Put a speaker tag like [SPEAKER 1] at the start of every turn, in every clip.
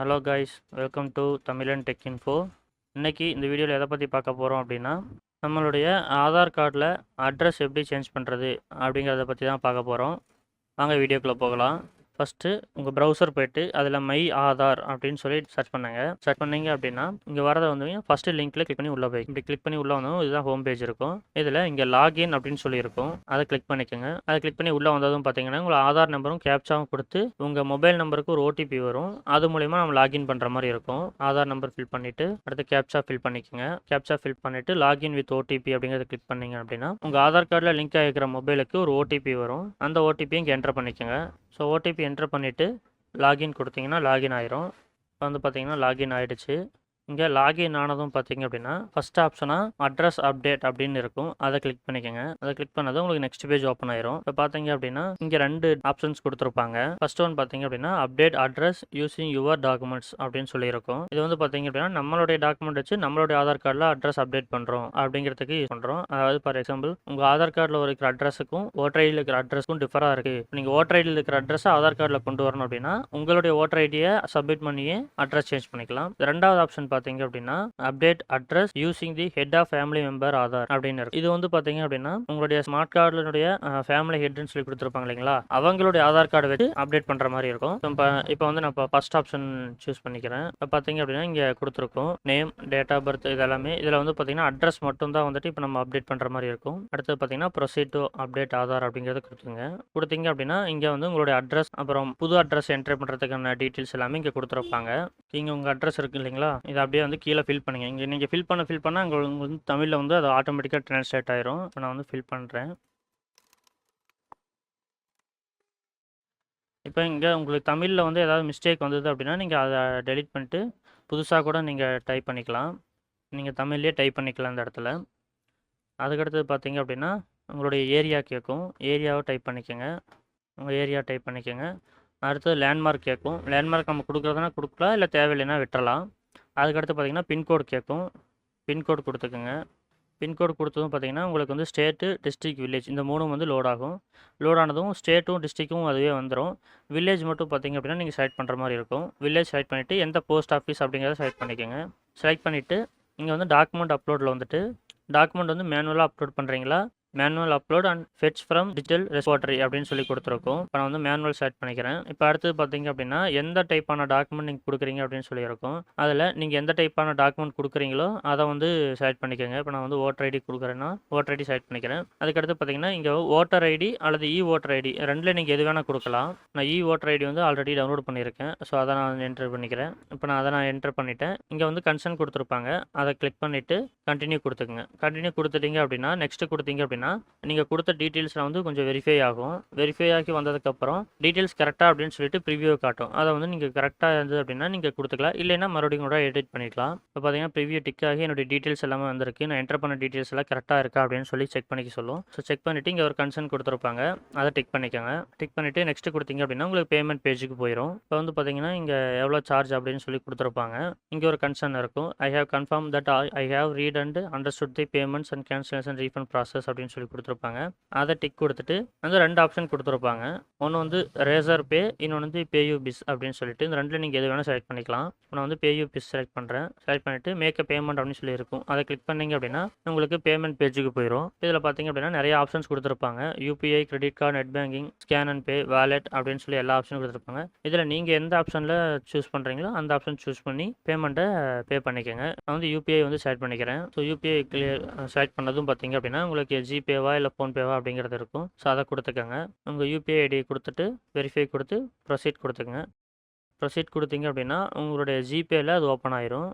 [SPEAKER 1] Hello guys welcome to Tamilan tech info இன்னைக்கு இந்த வீடியோவில் எதை பற்றி பார்க்க போகிறோம் அப்படின்னா நம்மளுடைய ஆதார் கார்டில் அட்ரஸ் எப்படி சேஞ்ச் பண்ணுறது அப்படிங்கிறத பற்றி தான் பார்க்க போகிறோம் வாங்க வீடியோக்குள்ளே போகலாம். ஃபஸ்ட்டு உங்கள் ப்ரௌசர் போயிட்டு அதில் மை ஆதார் அப்படின்னு சொல்லி சர்ச் பண்ணுங்க. சர்ச் பண்ணீங்க அப்படின்னா இங்கே வரதை வந்து ஃபஸ்ட்டு லிங்க்கில் கிளிக் பண்ணி உள்ளே போய் இப்படி கிளிக் பண்ணி உள்ளே வந்ததும் இதுதான் ஹோம் பேஜ் இருக்கும். இதில் இங்கே லாகின் அப்படின்னு சொல்லி இருக்கும். அதை கிளிக் பண்ணிக்கோங்க. அதை கிளிக் பண்ணி உள்ளே வந்ததும் பார்த்தீங்கன்னா உங்கள் ஆதார் நம்பரும் கேப்சாவும் கொடுத்து உங்கள் மொபைல் நம்பருக்கு ஒரு ஓடிபி வரும். அது மூலிமா நம்ம லாகின் பண்ணுற மாதிரி இருக்கும். ஆதார் நம்பர் ஃபில் பண்ணிவிட்டு அடுத்து கேப்சா ஃபில் பண்ணிக்கோங்க. கேப்சா ஃபில் பண்ணிவிட்டு லாகின் வித் ஓடிபி அப்படிங்கிறத கிளிக் பண்ணீங்க அப்படின்னா உங்கள் ஆதார் கார்டில் லிங்க் ஆகிக்கிற மொபைலுக்கு ஒரு ஓடிபி வரும். அந்த ஓடிபி இங்கே என்டர் பண்ணிக்கோங்க. ஸோ ஓடிபி என்ட்ரு பண்ணிவிட்டு லாகின் கொடுத்தீங்கன்னா லாகின் ஆயிரும். இப்போ வந்து பார்த்தீங்கன்னா லாகின் ஆகிடுச்சு இங்கே லாகின் ஆனதும் பார்த்தீங்க அப்படின்னா ஃபஸ்ட் ஆப்ஷனாக அட்ரஸ் அப்டேட் அப்படின்னு இருக்கும். அதை கிளிக் பண்ணிக்கோங்க. அதை கிளிக் பண்ணதும் உங்களுக்கு நெக்ஸ்ட் பேஜ் ஓப்பன் ஆயிரும். இப்போ பார்த்தீங்க அப்படின்னா இங்கே ரெண்டு ஆப்ஷன்ஸ் கொடுத்துருப்பாங்க. ஃபர்ஸ்ட் ஒன் பார்த்தீங்க அப்படின்னா update address using your documents அப்படின்னு சொல்லியிருக்கும். இது வந்து பார்த்தீங்க அப்படின்னா நம்மளுடைய டாக்குமெண்ட் வச்சு நம்மளுடைய ஆதார் கார்டில் அட்ரஸ் அப்டேட் பண்ணுறோம் அப்படிங்கிறதுக்கு யூஸ் பண்ணுறோம் அதாவது ஃபார் எக்ஸாம்பிள் உங்கள் ஆதார் கார்டில் இருக்கிற அட்ரஸுக்கும் ஓட்டர் ஐடியில் இருக்கிற அட்ரஸுக்கும் டிஃபராக இருக்குது நீங்கள் ஓட்டர் ஐடியில் இருக்கிற அட்ரஸை ஆதார் கார்டில் கொண்டு வரணும் அப்படின்னா உங்களுடைய ஓட்டர் ஐடியை சப்மிட் பண்ணியே அட்ரஸ் சேஞ்ச் பண்ணிக்கலாம். ரெண்டாவது ஆப்ஷன் பார்த்தீங்க அப்படின்னா update address using the head of family member Aadhaar அப்படின்னு இருக்கு. இது வந்து பார்த்தீங்க அப்படின்னா உங்களுடைய ஸ்மார்ட் கார்டுடைய ஃபேமிலி ஹெட்னு சொல்லி கொடுத்துருப்பாங்க இல்லைங்களா? அவங்களுடைய ஆதார் கார்டு வச்சு அப்டேட் பண்ணுற மாதிரி இருக்கும். இப்போ இப்போ வந்து நான் இப்போ ஃபர்ஸ்ட் ஆப்ஷன் சூஸ் பண்ணிக்கிறேன். இப்போ பார்த்தீங்க அப்படின்னா இங்கே கொடுத்துருக்கோம் நேம் டேட் ஆஃப் பர்த் இது எல்லாமே இதில் வந்து பார்த்தீங்கன்னா அட்ரஸ் மட்டும் தான் வந்துட்டு இப்போ நம்ம அப்டேட் பண்ணுற மாதிரி இருக்கும். அடுத்தது பார்த்தீங்கன்னா ப்ரொசீட் டு அப்டேட் ஆதார் அப்படிங்கிறத கொடுத்துங்க கொடுத்தீங்க அப்படின்னா இங்கே வந்து உங்களுடைய அட்ரஸ் அப்புறம் புது அட்ரஸ் என்ட்ரி பண்ணுறதுக்கான டீட்டெயில்ஸ் எல்லாமே இங்கே கொடுத்துருப்பாங்க. இங்கே உங்கள் அட்ரஸ் இருக்கு இல்லைங்களா? இதை அப்படியே வந்து கீழே ஃபில் பண்ணுங்க. இங்கே நீங்கள் ஃபில் பண்ண ஃபில் பண்ணால் உங்களுக்கு வந்து தமிழில் வந்து அது ஆட்டோமேட்டிக்காக ட்ரான்ஸ்லேட் ஆயிரும். இப்போ நான் வந்து ஃபில் பண்ணுறேன் இப்போ இங்கே உங்களுக்கு தமிழில் வந்து ஏதாவது மிஸ்டேக் வந்தது அப்படின்னா நீங்கள் அதை டெலிட் பண்ணிட்டு புதுசாக கூட நீங்கள் டைப் பண்ணிக்கலாம். நீங்கள் தமிழ்லேயே டைப் பண்ணிக்கலாம் இந்த இடத்துல. அதுக்கடுத்தது பார்த்தீங்க அப்படின்னா உங்களுடைய ஏரியா கேட்கும் ஏரியாவை டைப் பண்ணிக்கோங்க. உங்கள் ஏரியா டைப் பண்ணிக்கோங்க. அடுத்தது லேண்ட்மார்க் கேட்கும் லேண்ட்மார்க் நம்ம கொடுக்குறதுனா கொடுக்கலாம் இல்லை தேவையில்லைன்னா விட்டுறலாம். அதுக்கடுத்து பார்த்தீங்கன்னா பின்கோடு கேட்கும். பின்கோடு கொடுத்துக்குங்க. பின்கோடு கொடுத்ததும் பார்த்தீங்கன்னா உங்களுக்கு வந்து ஸ்டேட்டு டிஸ்ட்ரிக் வில்லேஜ் இந்த மூணும் வந்து லோட் ஆகும். லோட் ஆனதும் ஸ்டேட்டும் டிஸ்ட்ரிக்கும் அதுவே வந்துடும் வில்லேஜ் மட்டும் பார்த்தீங்க அப்படின்னா நீங்கள் செலக்ட் பண்ணுற மாதிரி இருக்கும். வில்லேஜ் செலக்ட் பண்ணிவிட்டு எந்த போஸ்ட் ஆஃபீஸ் அப்படிங்கிறத செலக்ட் பண்ணிக்கோங்க. செலக்ட் பண்ணிவிட்டு இங்கே வந்து டாக்குமெண்ட் அப்லோடில் வந்துட்டு டாக்குமெண்ட் வந்து மேனுவலாக அப்லோட் பண்ணுறீங்களா manual upload and fetch from digital repository அப்படின்னு சொல்லி கொடுத்துருக்கோம். இப்போ நான் வந்து மேனுவல் செலக்ட் பண்ணிக்கிறேன். இப்போ அடுத்தது பார்த்தீங்க அப்படின்னா எந்த டைப்பான டாக்குமெண்ட் நீங்கள் கொடுக்குறீங்க அப்படின்னு சொல்லியிருக்கோம் அதில் நீங்கள் எந்த டைப்பான டாக்குமெண்ட் கொடுக்குறீங்களோ அதை வந்து செலக்ட் பண்ணிக்கோங்க. இப்போ நான் வந்து ஓட்டர் ஐடி கொடுக்குறேன்னா ஓட்டர் ஐடி செலக்ட் பண்ணிக்கிறேன். அதுக்கடுத்து பார்த்தீங்கன்னா இங்கே ஓட்டர் ஐடி அல்லது இ ஓட்டர் ஐடி ரெண்டில் நீங்கள் எது வேணால் கொடுக்கலாம். நான் இ ஓட்டர் ஐடி வந்து ஆல்ரெடி டவுன்லோட் பண்ணியிருக்கேன். ஸோ அதை நான் என்டர் பண்ணிக்கிறேன். இப்போ நான் அதை நான் என்டர் பண்ணிட்டேன். இங்கே வந்து கன்சர்ன் கொடுத்துருப்பாங்க. அதை கிளிக் பண்ணிவிட்டு கண்டினியூ கொடுத்துக்குங்க. கண்டினியூ கொடுத்துட்டீங்க அப்படின்னா நெக்ஸ்ட்டு கொடுத்தீங்க அப்படின்னா நீங்கள் கொடுத்த டீட்டெயில்ஸில் வந்து கொஞ்சம் வெரிஃபை ஆகும். வெரிஃபை ஆகி வந்ததுக்கப்புறம் டீட்டெயில்ஸ் கரெக்டாக அப்படின்னு சொல்லிட்டு ப்ரிவியூ காட்டும். அதை வந்து நீங்கள் கரெக்டாக இருந்தது அப்படின்னா நீங்கள் கொடுத்துக்கலாம். இல்லைன்னா மறுபடியும் கூட எடிட் பண்ணிக்கலாம். இப்போ பார்த்தீங்கன்னா ப்ரிவியூ டிக் ஆகி என்னுடைய டீட்டெயில்ஸ் எல்லாமே வந்திருக்கு. நான் என்டர் பண்ண டீட்டெயில்ஸ் எல்லாம் கரெக்டாக இருக்கா அப்படின்னு சொல்லி செக் பண்ணிக்க சொல்லும். ஸோ செக் பண்ணிவிட்டு இங்கே ஒரு கன்சர்ன் கொடுத்துருப்பாங்க. அதை டிக் பண்ணிக்கோங்க. டிக் பண்ணிவிட்டு நெக்ஸ்ட் கொடுத்தீங்க அப்படின்னா உங்களுக்கு பேமெண்ட் பேஜுக்கு போயிடும் இப்போ வந்து பார்த்தீங்கன்னா இங்கே எவ்வளோ சார்ஜ் அப்படின்னு சொல்லி கொடுத்துருப்பாங்க. இங்கே ஒரு கன்சர்ன் இருக்கும். I have confirm that I have read and understood the payments and cancellation refund process அப்படின்னு சொல்லி கொடுத்துருப்பாங்க. அதை டிக் கொடுத்துட்டு அந்த ரெண்டு ஆப்ஷன் கொடுத்துருப்பாங்க. ஒன்று வந்து ரேசர் பே இன்னொன்று வந்து பேயூ பிஸ் அப்படின்னு சொல்லிட்டு இந்த ரெண்டில் நீங்கள் எது வேணால் செலக்ட் பண்ணிக்கலாம். நான் வந்து பேயூ பிஸ் செலக்ட் பண்ணுறேன் செலக்ட் பண்ணிவிட்டு மேக் பேமெண்ட் அப்படின்னு சொல்லி இருக்கும். அதை கிளிக் பண்ணீங்க அப்படின்னா உங்களுக்கு பேமெண்ட் பேஜுக்கு போயிடும் இதில் பார்த்தீங்க அப்படின்னா நிறைய ஆப்ஷன்ஸ் கொடுத்துருப்பாங்க. UPI credit card net banking scan and pay wallet அப்படின்னு சொல்லி எல்லா ஆப்ஷனும் கொடுத்துருப்பாங்க. இதில் நீங்கள் எந்த ஆப்ஷனில் சூஸ் பண்ணுறீங்களோ அந்த ஆப்ஷன் சூஸ் பண்ணி பேமெண்ட்டை பே பண்ணிக்கோங்க. நான் வந்து யூபிஐ வந்து செலக்ட் பண்ணிக்கிறேன். ஸோ யூபிஐ கிளியர் செலக்ட் பண்ணதும் பார்த்தீங்க அப்படின்னா உங்களுக்கு ஜிபேவா இல்லை ஃபோன்பேவா அப்படிங்கிறது இருக்கும். ஸோ அதை கொடுத்துக்கோங்க. உங்கள் யூபிஐ ஐடி கொடுத்துட்டு வெரிஃபை கொடுத்து ப்ரொசீட் கொடுத்துங்க ப்ரொசீட் கொடுத்தீங்க அப்படின்னா உங்களுடைய ஜிபேயில் அது ஓப்பன் ஆயிரும்.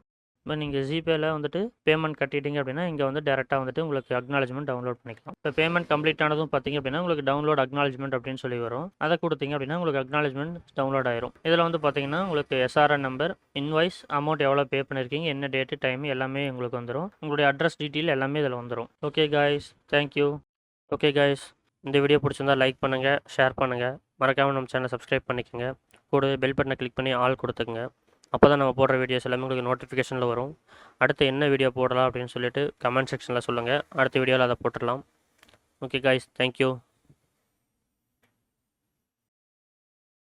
[SPEAKER 1] இப்போ நீங்கள் ஜிபேயில் வந்துட்டு பேமெண்ட் கட்டிட்டீங்க அப்படின்னா இங்கே வந்து டேரெக்டாக வந்துட்டு உங்களுக்கு அக்னாலஜ்மெண்ட் டவுன்லோட் பண்ணிக்கலாம். இப்போ பேமெண்ட் கம்ப்ளீட் ஆனதும் பார்த்தீங்க அப்படின்னா உங்களுக்கு டவுன்லோட் அக்னாலஜ்மெண்ட் அப்படின்னு சொல்லி வரும். அதை கொடுத்தீங்க அப்படின்னா உங்களுக்கு அக்னாலஜ்மெண்ட் டவுன்லோட் ஆயிரும். இதில் வந்து பார்த்தீங்கன்னா உங்களுக்கு எஸ்ஆர்என் நம்பர் இன்வாய்ஸ் அமௌண்ட் எவ்வளோ பே பண்ணியிருக்கீங்க என்ன டேட்டு டைம் எல்லாமே உங்களுக்கு வந்துடும் உங்களுடைய அட்ரஸ் டீட்டெயில் எல்லாமே இதில் வந்துடும் okay guys thank you okay guys இந்த வீடியோ பிடிச்சிருந்தா லைக் பண்ணுங்கள் ஷேர் பண்ணுங்கள் மறக்காமல் நம்ம சேனல் சப்ஸ்கிரைப் பண்ணிக்கோங்க. கூடவே பெல் பட்டனை கிளிக் பண்ணி ஆல் கொடுத்துக்குங்க. அப்போ தான் நம்ம போடுற வீடியோஸ் எல்லாமே உங்களுக்கு நோட்டிஃபிகேஷனில் வரும். அடுத்து என்ன வீடியோ போடலாம் அப்படின்னு சொல்லிட்டு கமெண்ட் செக்ஷனில் சொல்லுங்கள் அடுத்த வீடியோவில் அதை போட்டுடலாம். Okay guys thank you